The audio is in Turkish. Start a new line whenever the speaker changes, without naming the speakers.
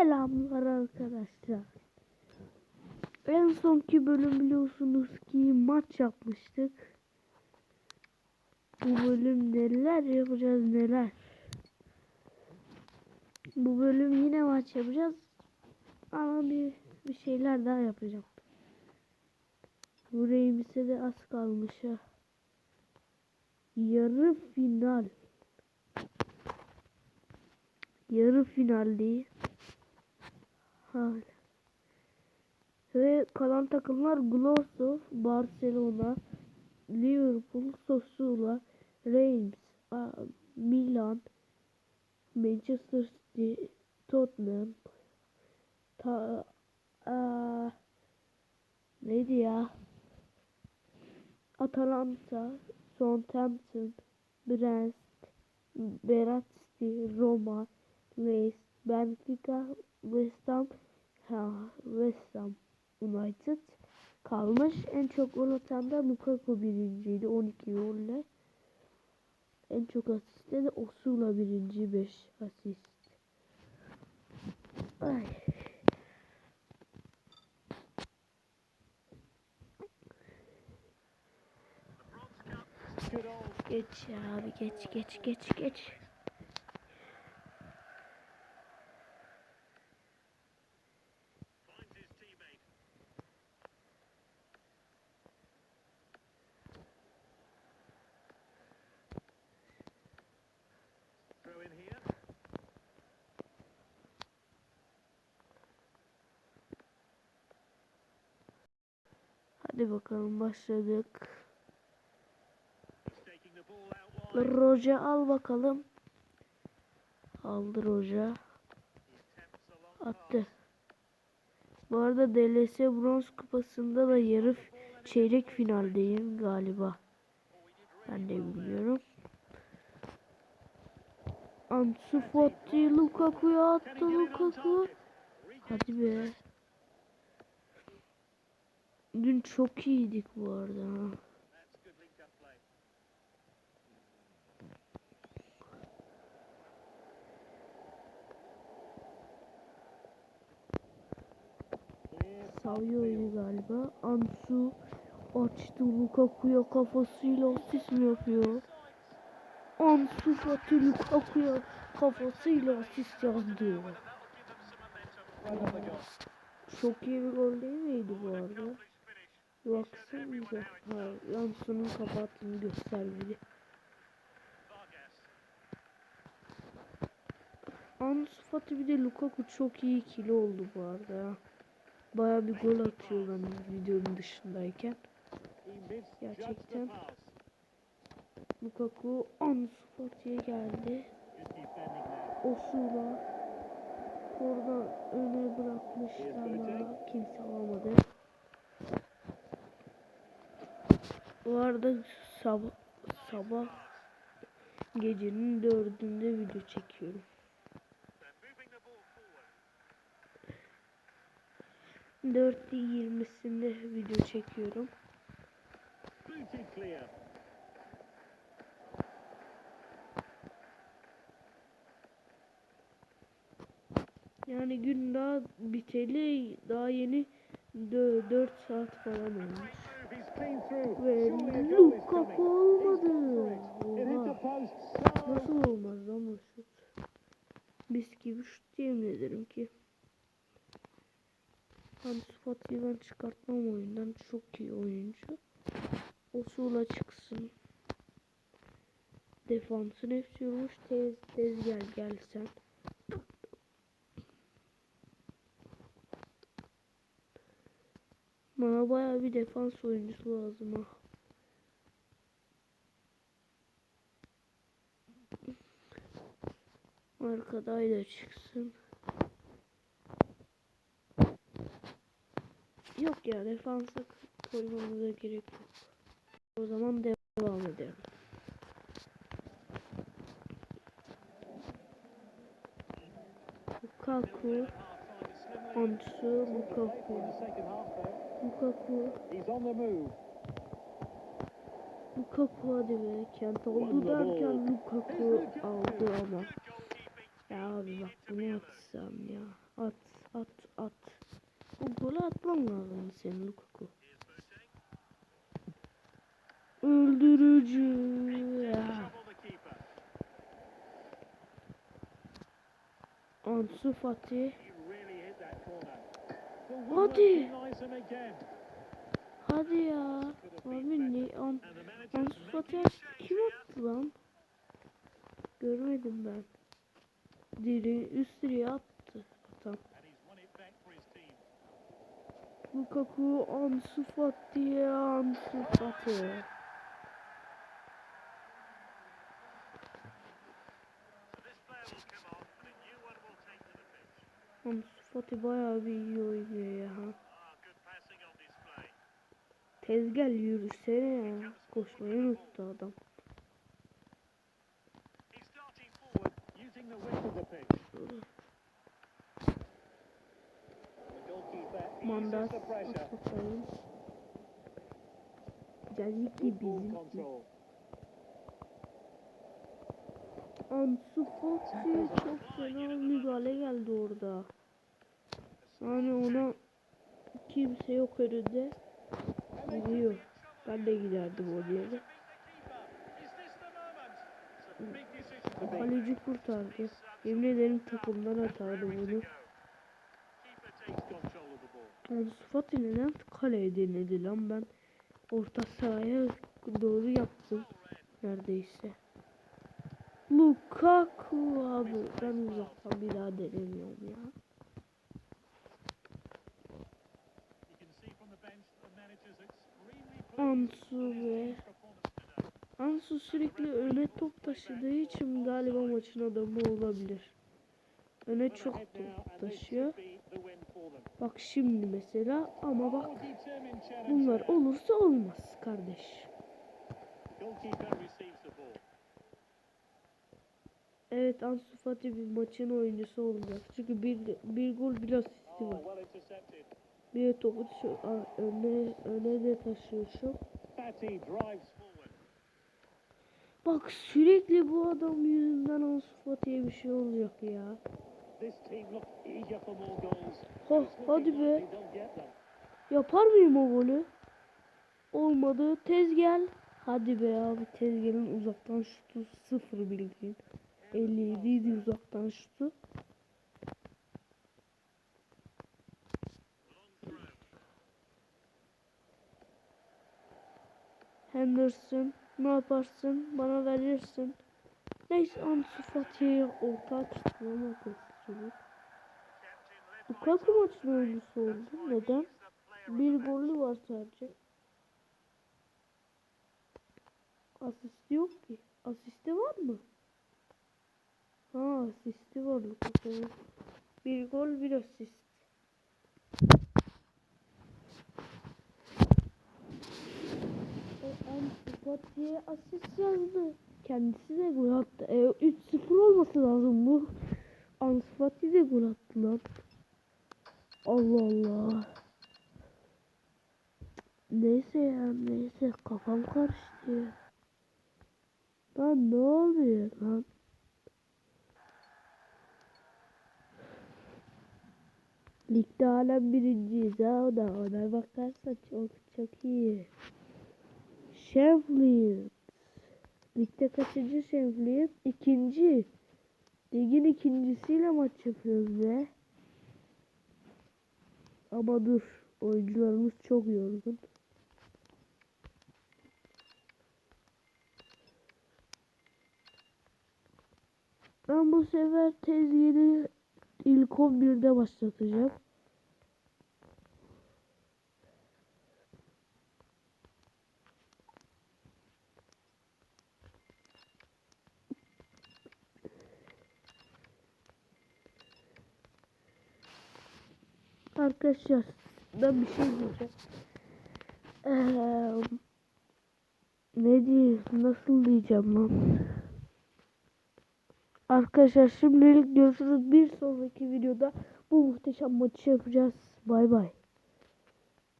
Selamlar arkadaşlar. En sonki bölüm biliyorsunuz ki maç yapmıştık. Bu bölüm neler yapacağız neler. Bu bölüm yine maç yapacağız. Ama bir, bir şeyler daha yapacağım. Bu Reims'e de az kalmış ha. Yarı final. Yarı final değil. Hala. Ve kalan takımlar Glossov, Barcelona, Liverpool, Sosula, Reims, Milan, Manchester City, Tottenham, ta, a, neydi ya? Atalanta, Southampton, Brest, Berat City, Roma, Leeds, Benfica, West Ham, ha, West Ham United kalmış. En çok gol atan da Lukaku birinciydi 12 golle. En çok asiste de Osula birinci 5 asist. Ay. Geç ya abi geç geç geç geç. Hadi bakalım başladık. Roja al bakalım. Aldı Roja. Attı. Bu arada DLS Bronz Kupası'nda da yarı çeyrek finaldeyim galiba. Ben de bilmiyorum. Ansu Fati Lukaku'ya attı Lukaku. Hadi be. Dün çok iyiydik bu arada.
Clear.
Savuyor galiba. Ansu açtı Lukaku'ya kafasıyla asist mi yapıyor? Ansu Fati Lukaku'ya kafasıyla asist yazdı. Çok iyi bir gol değil miydi bu arada? Baksanıza. Ha, Ansu'nun kapattığını göstermedi. Ansu Fati bir de Lukaku çok iyi ikili oldu bu arada. Baya bir gol atıyor ben videonun dışındayken. Gerçekten. Lukaku Ansu Fati'ye geldi. Osula oradan öne bırakmıştı ama kimse alamadı. Bu arada sabah sabah gecenin dördünde video çekiyorum. 4'te 20'sinde video çekiyorum. Yani gün daha biteli daha yeni 4 saat falan olmuş. Ve Lukaku olmadı.
So
Nasıl olmaz ama şut. Mis gibi şut yemin ederim ki. Ansu Fati'yi ben çıkartmam oyundan. Çok iyi oyuncu. Osula çıksın. Defansın hepsi yormuş. Tez tez gel gel Bana baya bir defans oyuncusu lazım ha. Arkada da çıksın. Yok ya defansa koymamıza gerek yok. O zaman devam edelim. Lukaku, Ansu, Lukaku, Lukaku,
He's on the move.
Lukaku hadi be. Kent
Wonderful.
derken Lukaku aldı ama. Ya abi bak bunu atsam ya. At at at. Bu golü atman lazım senin Lukaku. Öldürücü ya. Ansu Fati. Hadi. Hadi ya. Abi ne? An
And the manager's
Ansu Fati
making a change
kim attı lan? Görmedim ben. Diri üst direğe attı. Atan. Lukaku Ansu Fati Ansu Fati.
So this player will come off and a new one will take to the pitch.
Ansu Fati bayağı bir iyi oynuyor ya.
Display.
Tezgel yürüsene ya. Koşmayı unuttu adam. Mustafa'nın. Caziki
Good ball
bizim. Ansu Fati çok fena müdahale geldi orada. Yani ona kimse yok önünde. Gidiyor. Ben de giderdim o
make.
Kaleci kurtardı. Yemin ederim takımdan atardı bunu. Ansu Fati neden kaleye denedi lan ben orta sahaya doğru yaptım neredeyse. Lukaku abi ben uzaktan bir daha denemiyorum ya. Ansu sürekli öne top taşıdığı için galiba maçın adamı olabilir. Öne çok top taşıyor. Bak şimdi mesela ama bak bunlar olursa olmaz kardeş. Evet Ansu Fati bir maçın oyuncusu olacak. Çünkü bir, bir gol bir asisti var. Bir topu öne, öne de taşıyor şu. Bak sürekli bu adam yüzünden Ansu Fati'ye bir şey olacak ya.
Looking
hadi be. Yapar mıyım o golü? Olmadı. Tezgel. Hadi be abi Tezgel'in uzaktan şutu sıfır bildiğin. 57 idi uzaktan şutu. Henderson yaparsın? Bana verirsin. Neyse Ansu Fati'ye orta açtı ama koşturuyor. Lukaku maçın oyuncusu oldu. Neden? Bir golü var sadece. Asisti yok ki. Asisti var mı? Ha asisti var Lukaku'nun. Bir gol bir asist. O Fati'ye asist yazdı. Kendisi de gol attı. E, 3-0 olması lazım bu. Ansu Fati de gol attı lan. Allah Allah. Neyse ya neyse kafam karıştı ya. Lan ne oluyor lan? Ligde hala birinciyiz ha o da ona bakarsa çok çok iyi. Sheffield. Ligde kaçıncı Sheffield? İkinci. Ligin ikincisiyle maç yapıyoruz be. Ama dur. Oyuncularımız çok yorgun. Ben bu sefer tezgahı ilk 11'de başlatacağım. Arkadaşlar ben bir şey diyeceğim. Eee, ne diyeyim nasıl diyeceğim lan? Arkadaşlar şimdilik görüşürüz. Bir sonraki videoda bu muhteşem maçı yapacağız. Bay bay.